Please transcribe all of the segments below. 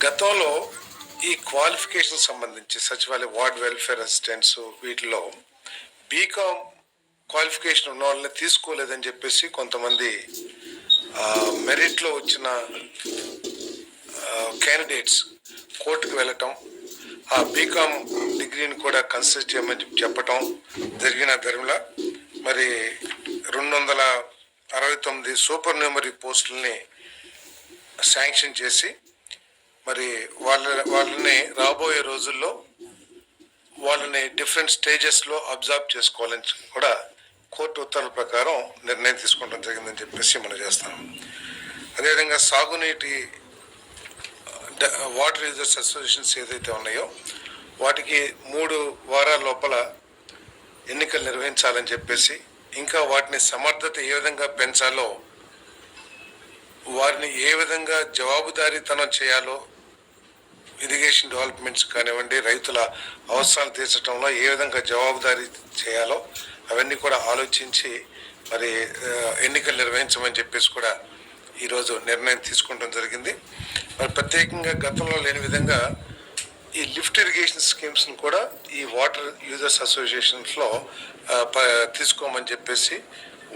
గతంలో ఈ క్వాలిఫికేషన్ సంబంధించి సచివాలయ వార్డ్ వెల్ఫేర్ అసిస్టెంట్స్ వీటిలో బీకామ్ క్వాలిఫికేషన్ ఉన్న వాళ్ళని తీసుకోలేదని చెప్పేసి కొంతమంది మెరిట్లో వచ్చిన క్యాండిడేట్స్ కోర్టుకు వెళ్ళటం ఆ బీకామ్ డిగ్రీని కూడా కన్సిడర్ చేయమని చెప్పటం జరిగిన ధర్మల. మరి రెండు వందల అరవై తొమ్మిది సూపర్ న్యూమరీ పోస్టుల్ని శాంక్షన్ చేసి మరి వాళ్ళ వాళ్ళని రాబోయే రోజుల్లో వాళ్ళని డిఫరెంట్ స్టేజెస్లో అబ్జర్వ్ చేసుకోవాలని కూడా కోర్టు ఉత్తర్వుల ప్రకారం నిర్ణయం తీసుకోవడం జరిగిందని చెప్పేసి మనం చేస్తాం. అదేవిధంగా సాగునీటి వాటర్ యూజర్స్ అసోసియేషన్స్ ఏదైతే ఉన్నాయో వాటికి మూడు వారాల లోపల ఎన్నికలు నిర్వహించాలని చెప్పేసి ఇంకా వాటిని సమర్థత ఏ విధంగా పెంచాలో వారిని ఏ విధంగా జవాబుదారీతనం చేయాలో ఇరిగేషన్ డెవలప్మెంట్స్ కానివ్వండి రైతుల అవసరాలు తీర్చడంలో ఏ విధంగా జవాబుదారీ చేయాలో అవన్నీ కూడా ఆలోచించి మరి ఎన్నికలు నిర్వహించమని చెప్పేసి కూడా ఈరోజు నిర్ణయం తీసుకోవడం జరిగింది. మరి ప్రత్యేకంగా గతంలో లేని విధంగా ఈ లిఫ్ట్ ఇరిగేషన్ స్కీమ్స్ని కూడా ఈ వాటర్ యూజర్స్ అసోసియేషన్స్లో ప- తీసుకోమని చెప్పేసి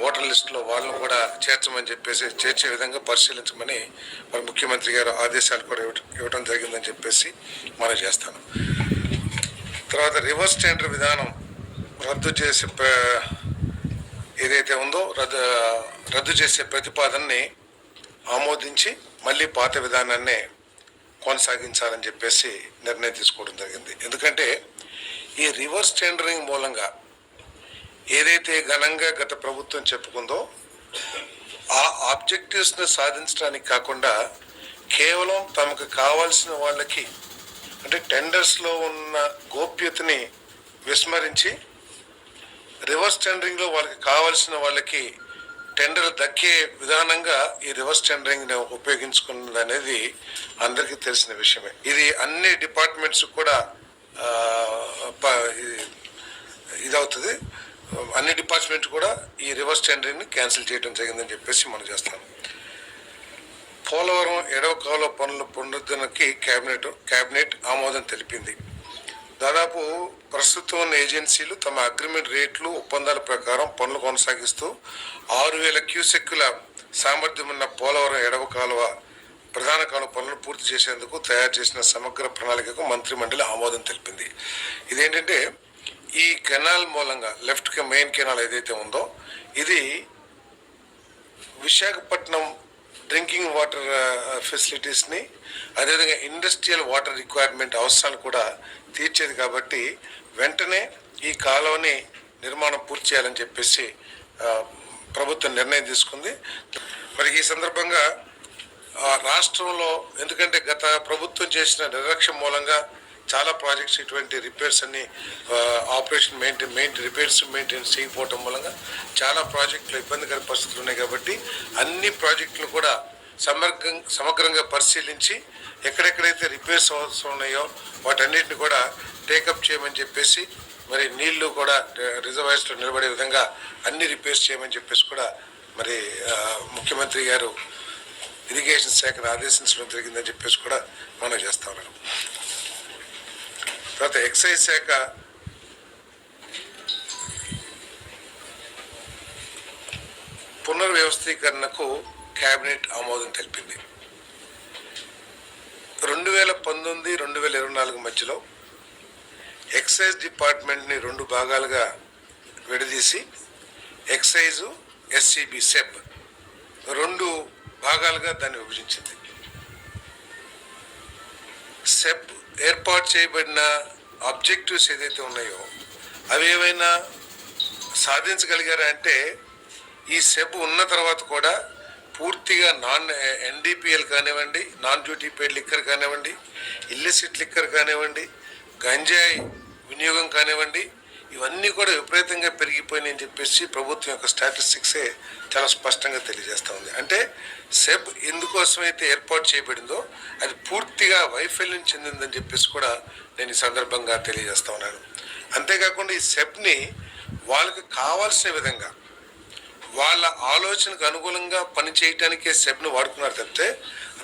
ఓటర్ లిస్టులో వాళ్ళని కూడా చేర్చమని చెప్పేసి చేర్చే విధంగా పరిశీలించమని మరి ముఖ్యమంత్రి గారు ఆదేశాలు కూడా ఇవ్వటం ఇవ్వడం జరిగిందని చెప్పేసి మనం చేస్తాను. తర్వాత రివర్స్ టెండర్ విధానం రద్దు చేసే ఏదైతే ఉందో రద్దు రద్దు చేసే ప్రతిపాదనని ఆమోదించి మళ్ళీ పాత విధానాన్నే కొనసాగించాలని చెప్పేసి నిర్ణయం తీసుకోవడం జరిగింది. ఎందుకంటే ఈ రివర్స్ టెండరింగ్ మూలంగా ఏదైతే ఘనంగా గత ప్రభుత్వం చెప్పుకుందో ఆ ఆబ్జెక్టివ్స్ని సాధించడానికి కాకుండా కేవలం తమకు కావాల్సిన వాళ్ళకి అంటే టెండర్స్లో ఉన్న గోప్యతని విస్మరించి రివర్స్ టెండరింగ్లో వాళ్ళకి కావాల్సిన వాళ్ళకి టెండర్ దక్కే విధానంగా ఈ రివర్స్ టెండరింగ్ని ఉపయోగించుకున్నది అనేది అందరికీ తెలిసిన విషయమే. ఇది అన్ని డిపార్ట్మెంట్స్ కూడా ఇది- ఇదవుతుంది. అన్ని డిపార్ట్మెంట్ కూడా ఈ రివర్స్ టెండరింగ్ని క్యాన్సిల్ చేయడం జరిగిందని చెప్పేసి మనం చేస్తాం. పోలవరం ఎడవ కాలువ పనుల పునరుద్ధరణకి కేబినెట్ కేబినెట్ ఆమోదం తెలిపింది. దాదాపు ప్రస్తుతం ఉన్న ఏజెన్సీలు తమ అగ్రిమెంట్ రేట్లు ఒప్పందాల ప్రకారం పనులు కొనసాగిస్తూ ఆరు వేల క్యూసెక్కుల సామర్థ్యం ఉన్న పోలవరం ఎడవ కాలువ ప్రధాన కాలువ పనులను పూర్తి చేసేందుకు తయారు చేసిన సమగ్ర ప్రణాళికకు మంత్రి మండలి ఆమోదం తెలిపింది. ఇదేంటంటే ఈ కెనాల్ మూలంగా లెఫ్ట్ మెయిన్ కెనాల్ ఏదైతే ఉందో ఇది విశాఖపట్నం డ్రింకింగ్ వాటర్ ఫెసిలిటీస్ని అదేవిధంగా ఇండస్ట్రియల్ వాటర్ రిక్వైర్మెంట్ అవసరాలు కూడా తీర్చేది కాబట్టి వెంటనే ఈ కాలువని నిర్మాణం పూర్తి చేయాలని చెప్పేసి ప్రభుత్వం నిర్ణయం తీసుకుంది. మరి ఈ సందర్భంగా ఆ, రాష్ట్రంలో ఎందుకంటే గత ప్రభుత్వం చేసిన నిర్లక్ష్యం మూలంగా చాలా ప్రాజెక్ట్స్ ఇటువంటి రిపేర్స్ అన్ని operation maintain main repairs maintain చేయకపోవటం మూలంగా చాలా ప్రాజెక్టులు ఇబ్బందికర పరిస్థితులు ఉన్నాయి కాబట్టి అన్ని ప్రాజెక్టులు కూడా సమగ్రం సమగ్రంగా పరిశీలించి ఎక్కడెక్కడైతే రిపేర్స్ అవసరం ఉన్నాయో వాటన్నిటిని కూడా టేకప్ చేయమని చెప్పేసి మరి నీళ్ళు కూడా రిజర్వాయర్స్లో నిలబడే విధంగా అన్ని రిపేర్స్ చేయమని చెప్పేసి కూడా మరి ముఖ్యమంత్రి గారు ఇరిగేషన్ శాఖను ఆదేశించడం జరిగిందని చెప్పేసి కూడా మనం చేస్తా ఉన్నాం. తర్వాత ఎక్సైజ్ శాఖ పునర్వ్యవస్థీకరణకు కేబినెట్ ఆమోదం తెలిపింది. రెండు వేల పంతొమ్మిది రెండు వేల ఇరవై నాలుగు మధ్యలో ఎక్సైజ్ డిపార్ట్మెంట్ని రెండు భాగాలుగా విడదీసి ఎక్సైజు ఎస్సిబి సెబ్ రెండు భాగాలుగా దాన్ని విభజించింది. సెబ్ ఏర్పాటు చేయబడిన ఆబ్జెక్టివ్స్ ఏదైతే ఉన్నాయో అవి ఏమైనా సాధించగలిగారా అంటే ఈ సెబ్ ఉన్న తర్వాత కూడా పూర్తిగా నాన్ ఎన్డీపీఎల్ కానివ్వండి నాన్ డ్యూటీ పేడ్ లిక్కర్ కానివ్వండి ఇల్లిసిట్ లిక్కర్ కానివ్వండి గంజాయి వినియోగం కానివ్వండి ఇవన్నీ కూడా విపరీతంగా పెరిగిపోయినాయని చెప్పేసి ప్రభుత్వం యొక్క స్టాటిస్టిక్సే చాలా స్పష్టంగా తెలియజేస్తూ ఉంది. అంటే సెబ్ ఎందుకోసమైతే ఏర్పాటు చేయబడిందో అది పూర్తిగా వైఫల్యం చెందిందని చెప్పేసి కూడా నేను ఈ సందర్భంగా తెలియజేస్తా ఉన్నాను. అంతేకాకుండా ఈ సెబ్ని వాళ్ళకి కావాల్సిన విధంగా వాళ్ళ ఆలోచనకు అనుగుణంగా పని చేయటానికే సెబ్ను వాడుకున్నారు తప్పితే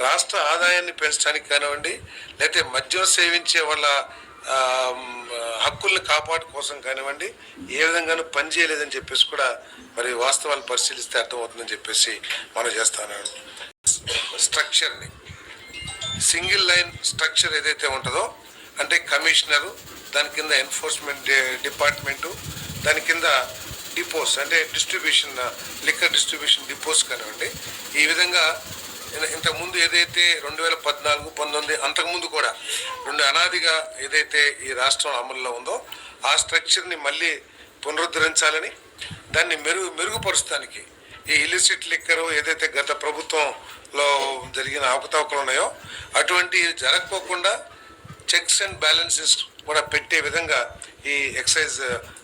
రాష్ట్ర ఆదాయాన్ని పెంచడానికి కానివ్వండి లేకపోతే మద్యం సేవించే వాళ్ళ హక్కుల్ని కాపాడు కోసం కానివ్వండి ఏ విధంగానూ పని చేయలేదని చెప్పేసి కూడా మరి వాస్తవాలు పరిశీలిస్తే అర్థమవుతుందని చెప్పేసి మనం చేస్తాను. స్ట్రక్చర్ని. సింగిల్ లైన్ స్ట్రక్చర్ ఏదైతే ఉంటుందో అంటే కమిషనరు దాని కింద ఎన్ఫోర్స్మెంట్ డిపార్ట్మెంటు దాని కింద డిపోస్ అంటే డిస్ట్రిబ్యూషన్ లిక్కర్ డిస్ట్రిబ్యూషన్ డిపోస్ కానివ్వండి ఈ విధంగా ఇంతకుముందు ఏదైతే రెండు వేల పద్నాలుగు పంతొమ్మిది అంతకుముందు కూడా రెండు అనాదిగా ఏదైతే ఈ రాష్ట్రం అమల్లో ఉందో ఆ స్ట్రక్చర్ని మళ్ళీ పునరుద్ధరించాలని దాన్ని మెరుగు మెరుగుపరుస్తానికి ఈ ఇలిసిట్ లిక్కరు ఏదైతే గత ప్రభుత్వంలో జరిగిన అవకతవకలు ఉన్నాయో అటువంటివి జరగకోకుండా చెక్స్ అండ్ బ్యాలెన్సెస్ కూడా పెట్టే విధంగా ఈ ఎక్సైజ్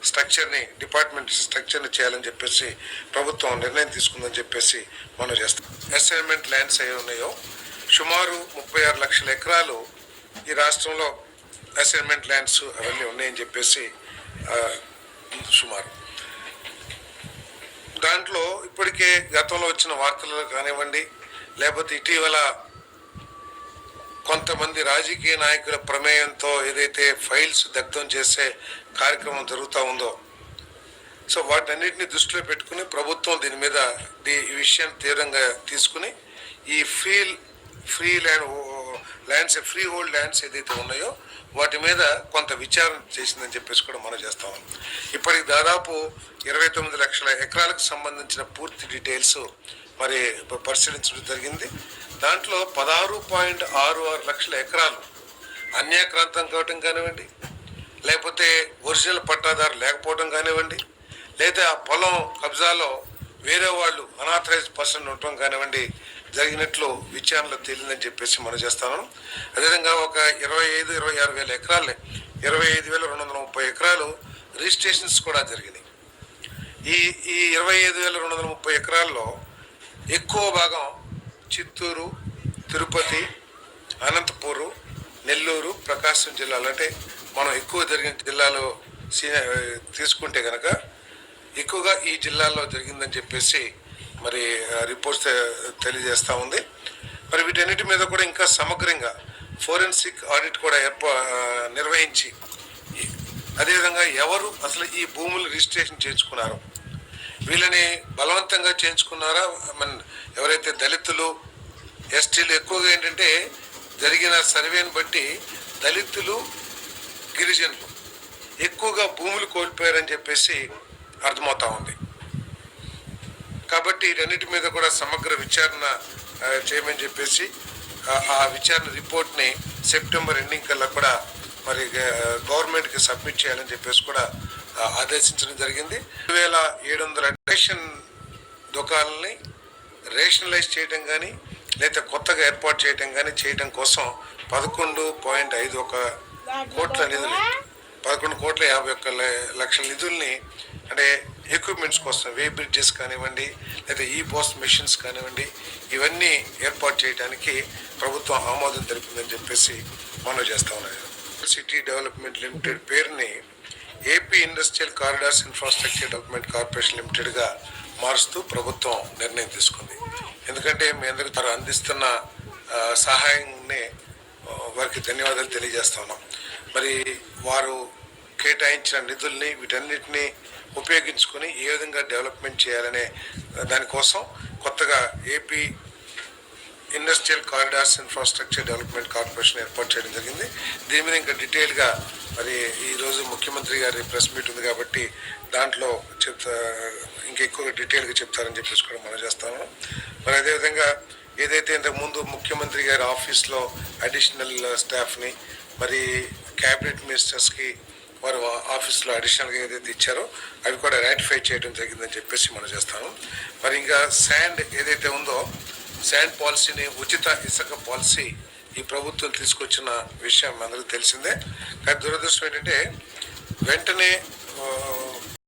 స్ట్రక్చర్ని డిపార్ట్మెంట్ స్ట్రక్చర్ని చేయాలని చెప్పేసి ప్రభుత్వం నిర్ణయం తీసుకుందని చెప్పేసి మనం చేస్తాం. అసైన్మెంట్ ల్యాండ్స్ అయి ఉన్నాయో సుమారు ముప్పై ఆరు లక్షల ఎకరాలు ఈ రాష్ట్రంలో అసైన్మెంట్ ల్యాండ్స్ అవన్నీ ఉన్నాయని చెప్పేసి సుమారు. దాంట్లో ఇప్పటికే గతంలో వచ్చిన వార్తలు కానివ్వండి లేకపోతే ఇటీవల కొంతమంది రాజకీయ నాయకుల ప్రమేయంతో ఏదైతే ఫైల్స్ దగ్ధం చేసే కార్యక్రమం జరుగుతూ ఉందో సో వాటన్నిటిని దృష్టిలో పెట్టుకుని ప్రభుత్వం దీని మీద ఈ విషయాన్ని తీవ్రంగా తీసుకుని ఈ feel free land lands free hold lands ఏదైతే ఉన్నాయో వాటి మీద కొంత విచారణ చేసిందని చెప్పేసి కూడా మనం చేస్తాం. ఇప్పటికి దాదాపు ఇరవై తొమ్మిది లక్షల ఎకరాలకు సంబంధించిన పూర్తి డీటెయిల్స్ మరి పరిశీలించడం జరిగింది. దాంట్లో పదహారు పాయింట్ ఆరు ఆరు లక్షల ఎకరాలు అన్యాక్రాంతం కావటం కానివ్వండి లేకపోతే ఒరిజినల్ పట్టాదారు లేకపోవడం కానివ్వండి లేదా ఆ పొలం కబ్జాలో వేరే వాళ్ళు అనాథరైజ్డ్ పర్సన్ ఉండటం కానివ్వండి జరిగినట్లు విచారణలో తేలిందని చెప్పేసి మనం చేస్తాను. అదేవిధంగా ఒక ఇరవై ఐదు ఇరవై ఆరు వేల ఎకరాలని ఇరవై ఐదు వేల రెండు వందల ముప్పై ఎకరాలు రిజిస్ట్రేషన్స్ కూడా జరిగినాయి. ఈ ఈ ఇరవై ఐదు వేల రెండు వందల ముప్పై ఎకరాల్లో ఎక్కువ భాగం చిత్తూరు తిరుపతి అనంతపూరు నెల్లూరు ప్రకాశం జిల్లాలు. అంటే మనం ఎక్కువ జరిగిన జిల్లాలో తీసుకుంటే కనుక ఎక్కువగా ఈ జిల్లాల్లో జరిగిందని చెప్పేసి మరి రిపోర్ట్స్ తెలియజేస్తూ ఉంది. మరి వీటన్నిటి మీద కూడా ఇంకా సమగ్రంగా ఫోరెన్సిక్ ఆడిట్ కూడా ఏర్పా నిర్వహించి అదేవిధంగా ఎవరు అసలు ఈ భూములు రిజిస్ట్రేషన్ చేయించుకున్నారు వీళ్ళని బలవంతంగా చేయించుకున్నారా? మన ఎవరైతే దళితులు ఎస్టీలు ఎక్కువగా ఏంటంటే జరిగిన సర్వేని బట్టి దళితులు గిరిజనులు ఎక్కువగా భూములు కోల్పోయారని చెప్పేసి అర్థమవుతా ఉంది. కాబట్టి రెండింటి మీద కూడా సమగ్ర విచారణ చేయమని చెప్పేసి ఆ- విచారణ రిపోర్ట్ని సెప్టెంబర్ ఎండింగ్ కల్లా కూడా మరి గవర్నమెంట్కి సబ్మిట్ చేయాలని చెప్పేసి కూడా ఆదేశించడం జరిగింది. రెండు వేల ఏడు వందల రేషన్ దుకాణాలని రేషనలైజ్ చేయడం కానీ లేదా కొత్తగా ఏర్పాటు చేయడం కానీ చేయడం కోసం పదకొండు పాయింట్ ఐదు ఒక కోట్ల నిధులు పదకొండు కోట్ల యాభై ఒక్క ల- లక్షల నిధుల్ని అంటే ఎక్విప్మెంట్స్ కోసం వే బ్రిడ్జెస్ కానివ్వండి లేదా ఈ పోస్ట్ మెషిన్స్ కానివ్వండి ఇవన్నీ ఏర్పాటు చేయడానికి ప్రభుత్వం ఆమోదం తెలిపిందని చెప్పేసి మనవి చేస్తా ఉన్నాం సిటీ డెవలప్మెంట్ లిమిటెడ్ పేరుని AP industrial corridors infrastructure development corporation లిమిటెడ్గా మారుస్తూ ప్రభుత్వం నిర్ణయం తీసుకుంది. ఎందుకంటే మీ అందరికీ తను అందిస్తున్న సహాయాన్ని వారికి ధన్యవాదాలు తెలియజేస్తా ఉన్నాం. మరి వారు కేటాయించిన నిధుల్ని వీటన్నిటిని ఉపయోగించుకొని ఏ విధంగా డెవలప్మెంట్ చేయాలనే దానికోసం కొత్తగా AP industrial corridors infrastructure development corporation ఏర్పాటు చేయడం జరిగింది. దీని మీద ఇంకా డీటెయిల్గా మరి ఈరోజు ముఖ్యమంత్రి గారి ప్రెస్ మీట్ ఉంది కాబట్టి దాంట్లో చెప్తా ఇంకా ఎక్కువగా డీటెయిల్గా చెప్తారని చెప్పేసి కూడా మనం చేస్తాము. మరి అదేవిధంగా ఏదైతే ఇంతకుముందు ముఖ్యమంత్రి గారి ఆఫీస్లో అడిషనల్ స్టాఫ్ని మరి క్యాబినెట్ మినిస్టర్స్కి వారు ఆఫీస్లో అడిషనల్గా ఏదైతే ఇచ్చారో అవి కూడా రాటిఫై చేయడం జరిగిందని చెప్పేసి మనం చేస్తాము. మరి ఇంకా శాండ్ ఏదైతే ఉందో శాండ్ పాలసీని ఉచిత ఇసుక పాలసీ ఈ ప్రభుత్వం తీసుకొచ్చిన విషయం అందరికీ తెలిసిందే. కానీ దురదృష్టం ఏంటంటే వెంటనే